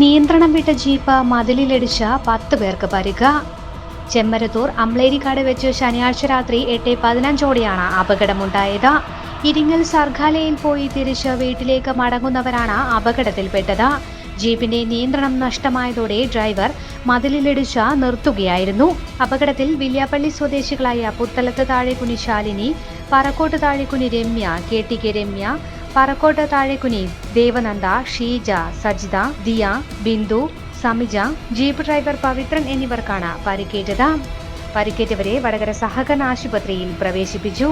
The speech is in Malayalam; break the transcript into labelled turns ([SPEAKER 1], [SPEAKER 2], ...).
[SPEAKER 1] നിയന്ത്രണം വിട്ട ജീപ്പ് മതിലിലിടിച്ച പത്ത് പേർക്ക് പരിക്ക്. ചെമ്മരത്തൂർ അമ്ലേരിക്കാട് വെച്ച് ശനിയാഴ്ച രാത്രി എട്ട് പതിനഞ്ചോടെയാണ് അപകടമുണ്ടായത്. ഇരിങ്ങൽ സർഗാലയിൽ പോയി തിരിച്ച് വീട്ടിലേക്ക് മടങ്ങുന്നവരാണ് അപകടത്തിൽപ്പെട്ടത്. ജീപ്പിന്റെ നിയന്ത്രണം നഷ്ടമായതോടെ ഡ്രൈവർ മതിലിലിടിച്ച് നിർത്തുകയായിരുന്നു. അപകടത്തിൽ വില്യാപ്പള്ളി സ്വദേശികളായ Puthalath Thazhekkuni Shalini Parakkot Thazhekkuni Ramya K T K Ramya Parakkot Thazhekkuni Devananda Sheeja Sajitha Diya Bindu Samija jeep driver Pavithran എന്നിവർക്കാണ് പരിക്കേറ്റത്. പരിക്കേറ്റവരെ വടകര സഹകരണ ആശുപത്രിയിൽ പ്രവേശിപ്പിച്ചു.